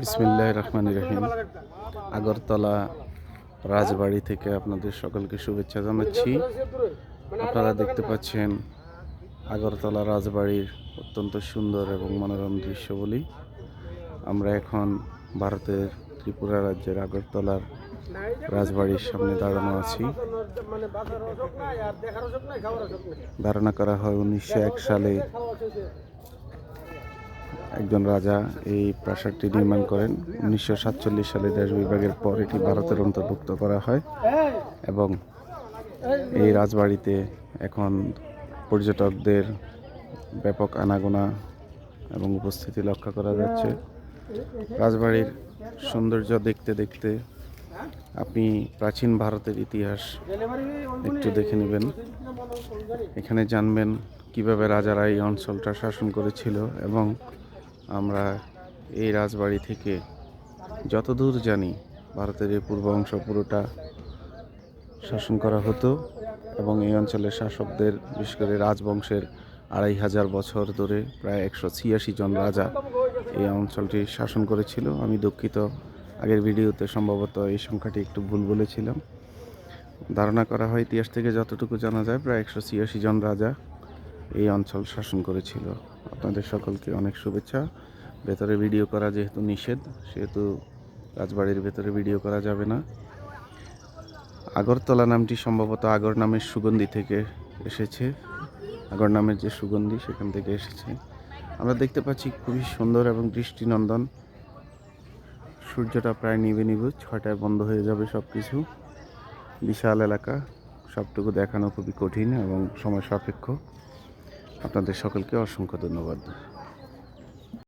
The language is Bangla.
বিসমিল্লাহ রহমান রহিম। আগরতলা রাজবাড়ি থেকে আপনাদের সকলকে শুভেচ্ছা জানাচ্ছি। আপনারা দেখতে পাচ্ছেন আগরতলা রাজবাড়ির অত্যন্ত সুন্দর এবং মনোরম দৃশ্য বলি আমরা এখন ভারতের ত্রিপুরা রাজ্যের আগরতলার রাজবাড়ির সামনে দাঁড়ানো আছি। ধারণা করা হয় উনিশশো এক সালে একজন রাজা এই প্রাসাদটি নির্মাণ করেন। উনিশশো সাতচল্লিশ সালে দেশ বিভাগের পর এটি ভারতের অন্তর্ভুক্ত করা হয় এবং এই রাজবাড়িতে এখন পর্যটকদের ব্যাপক আনাগোনা এবং উপস্থিতি লক্ষ্য করা যাচ্ছে। রাজবাড়ির সৌন্দর্য দেখতে দেখতে আপনি প্রাচীন ভারতের ইতিহাস একটু দেখে নেবেন। এখানে জানবেন কীভাবে রাজারা এই অঞ্চলটা শাসন করেছিল এবং আমরা এই রাজবাড়ি থেকে যতদূর জানি ভারতের এই পূর্ব অংশ পুরোটা শাসন করা হতো এবং এই অঞ্চলের শাসকদের, বিশেষ করে রাজবংশের আড়াই হাজার বছর ধরে প্রায় একশো ছিয়াশি জন রাজা এই অঞ্চলটি শাসন করেছিল। আমি দুঃখিত। আগের ভিডিওতে সম্ভবত এই সংখ্যাটি একটু ভুল বলেছিলাম। ধারণা করা হয় ইতিহাস থেকে যতটুকু জানা যায়, প্রায় একশো ছিয়াশি জন রাজা এই অঞ্চল শাসন করেছিল। আপনাদের সকলকে অনেক শুভেচ্ছা। ভেতরে ভিডিও করা যেহেতু নিষেধ, সেহেতু রাজবাড়ির ভেতরে ভিডিও করা যাবে না। আগরতলা নামটি সম্ভবত আগর নামের সুগন্ধি থেকে এসেছে। আগর নামের যে সুগন্ধি সেখান থেকে এসেছে। আমরা দেখতে পাচ্ছি খুবই সুন্দর এবং দৃষ্টিনন্দন। সূর্যটা প্রায় নিবে নিভে ছয়টায় বন্ধ হয়ে যাবে সব কিছু বিশাল এলাকা, সবটুকু দেখানো খুবই কঠিন এবং সময় সাপেক্ষ। আপনাদের সকলকে অসংখ্য ধন্যবাদ।